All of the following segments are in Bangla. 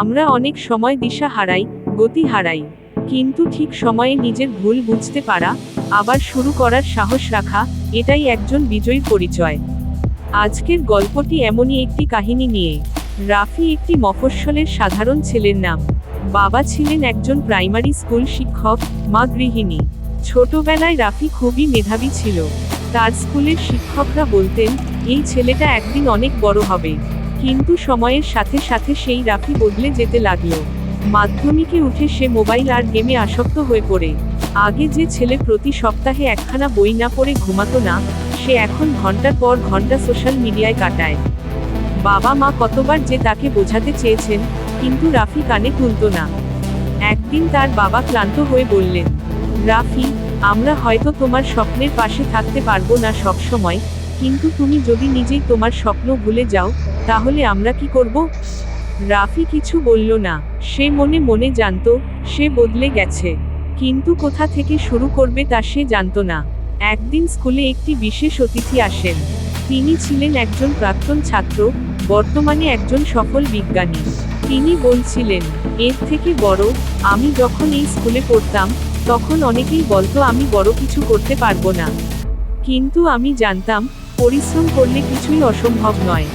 আমরা অনেক সময় দিশা হারাই, গতি হারাই। কিন্তু ঠিক সময়ে নিজের ভুল বুঝতে পারা, আবার শুরু করার সাহস রাখা, এটাই একজন বিজয়ী পরিচয়। আজকের গল্পটি এমনই একটি কাহিনী নিয়ে। রাফি একটি মফস্বলের সাধারণ ছেলের নাম। বাবা ছিলেন একজন প্রাইমারি স্কুল শিক্ষক, মা গৃহিণী। ছোটবেলায় রাফি খুবই মেধাবী ছিল। তার স্কুলের শিক্ষকরা বলতেন, এই ছেলেটা একদিন অনেক বড় হবে। কিন্তু সময়ের সাথে সাথে সেই রাফি বদলে যেতে লাগল। মাধ্যমিকে উঠে সে মোবাইল আর গেমে আসক্ত হয়ে পড়ে। আগে যে ছেলে প্রতি সপ্তাহে একখানা বই না পড়ে ঘুমাতো না, সে এখন ঘণ্টার পর ঘণ্টা সোশ্যাল মিডিয়ায় কাটায়। বাবা মা কতবার যে তাকে বোঝাতে চেয়েছেন, কিন্তু রাফি কানে তুলতো না। একদিন তার বাবা ক্লান্ত হয়ে বললেন, রাফি, আমরা হয়তো তোমার স্বপ্নের পাশে থাকতে পারব না সব সময় কিন্তু তুমি যদি নিজেই তোমার স্বপ্ন ভুলে যাও, তাহলে আমরা কি করব? রাফি কিছু বলল না। সে মনে মনে জানত, সে বদলে গেছে। কিন্তু কোথা থেকে শুরু করবে তা সে জানত না। একদিন স্কুলে একটি বিশেষ অতিথি আসেন। তিনি ছিলেন একজন প্রাক্তন ছাত্র, বর্তমানে একজন সফল বিজ্ঞানী। তিনি বলছিলেন, এর থেকে বড়, আমি যখন এই স্কুলে পড়তাম, তখন অনেকেই বলতো আমি বড় কিছু করতে পারব না। কিন্তু আমি জানতাম পরিশ্রম করলে কিছুই অসম্ভব নয়।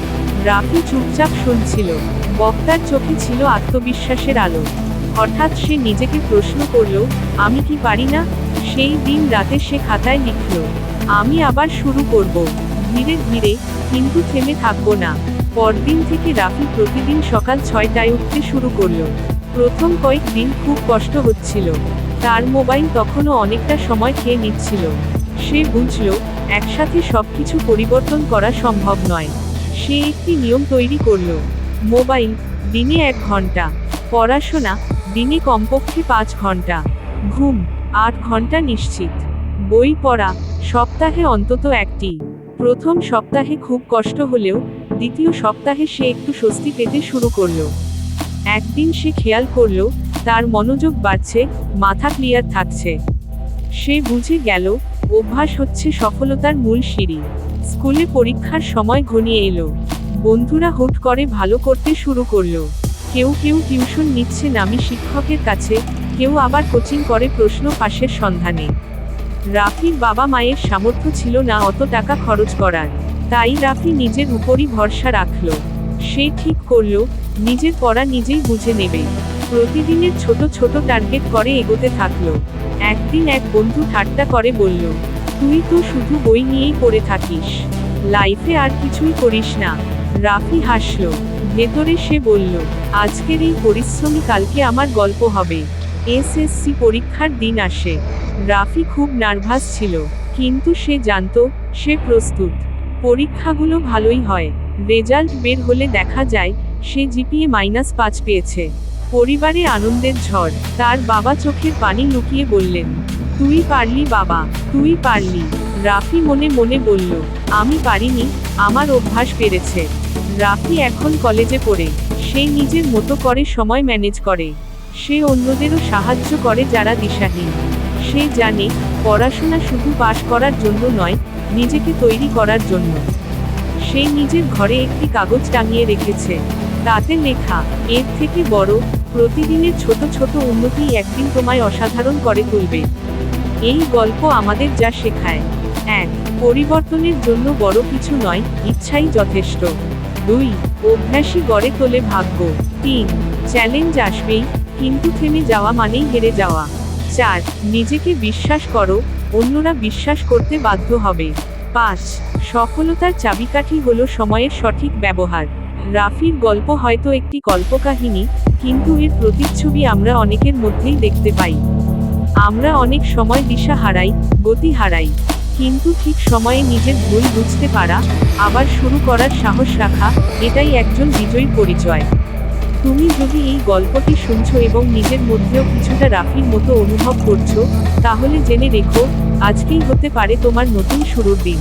রাফি চুপচাপ শুনছিল। বক্তার চোখে ছিল আত্মবিশ্বাসের আলো। হঠাৎ সে নিজেকে প্রশ্ন করল, আমি কি পারি না? সেই দিন রাতে সে খাতায় লিখল, আমি আবার শুরু করব। ধীরে ধীরে, কিন্তু থেমে থাকব না। পরদিন থেকে রাফি প্রতিদিন সকাল ছয়টায় উঠতে শুরু করল। প্রথম কয়েকদিন খুব কষ্ট হচ্ছিল। তার মোবাইল তখনও অনেকটা সময় খেয়ে নিচ্ছিল। সে বুঝল, একসাথে সবকিছু পরিবর্তন করা সম্ভব নয়। সে একটি নিয়ম তৈরি করল। মোবাইল, দিনে এক ঘণ্টা। পড়াশোনা, দিনে কমপক্ষে পাঁচ ঘণ্টা। ঘুম, আট ঘণ্টা নিশ্চিত। বই পড়া, সপ্তাহে অন্তত একটি। প্রথম সপ্তাহে খুব কষ্ট হলেও, দ্বিতীয় সপ্তাহে সে একটু স্বস্তি পেতে শুরু করল। একদিন সে খেয়াল করল, তার মনোযোগ বাড়ছে, মাথা ক্লিয়ার থাকছে। সে বুঝে গেল অভ্যাস হচ্ছে সফলতার মূল সিঁড়ি। স্কুলে পরীক্ষার সময় ঘনিয়ে এলো। বন্ধুরা হুট করে ভালো করতে শুরু করল। কেউ কেউ টিউশন নিচ্ছে নামি শিক্ষকের কাছে, কেউ আবার কোচিং করে প্রশ্ন পাশের সন্ধানে। রাফির বাবা মায়ের সামর্থ্য ছিল না অত টাকা খরচ করার। তাই রাফি নিজের উপরই ভরসা রাখল। সে ঠিক করল, নিজের পড়া নিজেই বুঝে নেবে। প্রতিদিনের ছোট ছোট টার্গেট করে এগোতে থাকল। একদিন এক বন্ধু ঠাট্টা করে বলল, তুই তো শুধু বই নিয়েই পড়ে থাকিস। লাইফে আর কিছুই করিস না। রাফি হাসল। ভেতরে সে বলল, আজকের এই পরিশ্রমী কালকে আমার গল্প হবে। এসএসসি পরীক্ষার দিন আসে। রাফি খুব নার্ভাস ছিল, কিন্তু সে জানতো, সে প্রস্তুত। পরীক্ষাগুলো ভালোই হয়। রেজাল্ট বের হলে দেখা যায়, সে জিপিএ মাইনাস পাঁচ পেয়েছে। পরিবারে আনন্দের ঝড়। তার বাবা চোখের পানি লুকিয়ে বললেন, তুই পারলি বাবা, তুই পারলি। রাফি মনে মনে বলল, আমি পারিনি, আমার অভ্যাস বেড়েছে রাফি এখন কলেজে পড়ে, সে নিজের মতো করে সময় ম্যানেজ করে। সে অন্যদেরও সাহায্য করে যারা দিশাহীন। সে জানে, পড়াশোনা শুধু পাশ করার জন্য নয়, নিজেকে তৈরি করার জন্য। সে নিজের ঘরে একটি কাগজ টাঙিয়ে রেখেছে। তাতে লেখা, এর থেকে বড় প্রতিদিনের ছোট ছোট উন্নতি একদিন তোমায় অসাধারণ করে তুলবে। এই গল্প আমাদের যা শেখায়। এক, পরিবর্তনের জন্য বড় কিছু নয়, ইচ্ছাই যথেষ্ট। দুই, অভ্যাসই গড়ে তোলে ভাগ্য। তিন চ্যালেঞ্জ আসবেই, কিন্তু থেমে যাওয়া মানেই হেরে যাওয়া। চার, নিজেকে বিশ্বাস করো, অন্যরা বিশ্বাস করতে বাধ্য হবে। পাঁচ, সফলতার চাবিকাঠি হলো সময়ের সঠিক ব্যবহার। রাফির গল্প হয়তো একটি কল্পকাহিনী কিন্তু এর প্রতিচ্ছবি আমরা অনেকের মধ্যেই দেখতে পাই। আমরা অনেক সময় দিশা হারাই, গতি হারাই। কিন্তু ঠিক সময়ে নিজের ভুল বুঝতে পারা, আবার শুরু করার সাহস রাখা, এটাই একজন বিজয়ী পরিচয়। তুমি যদি এই গল্পটি শুনছো এবং নিজের মধ্যেও কিছুটা রাফির মতো অনুভব করছ, তাহলে জেনে রেখো, আজকেই হতে পারে তোমার নতুন শুরুর দিন।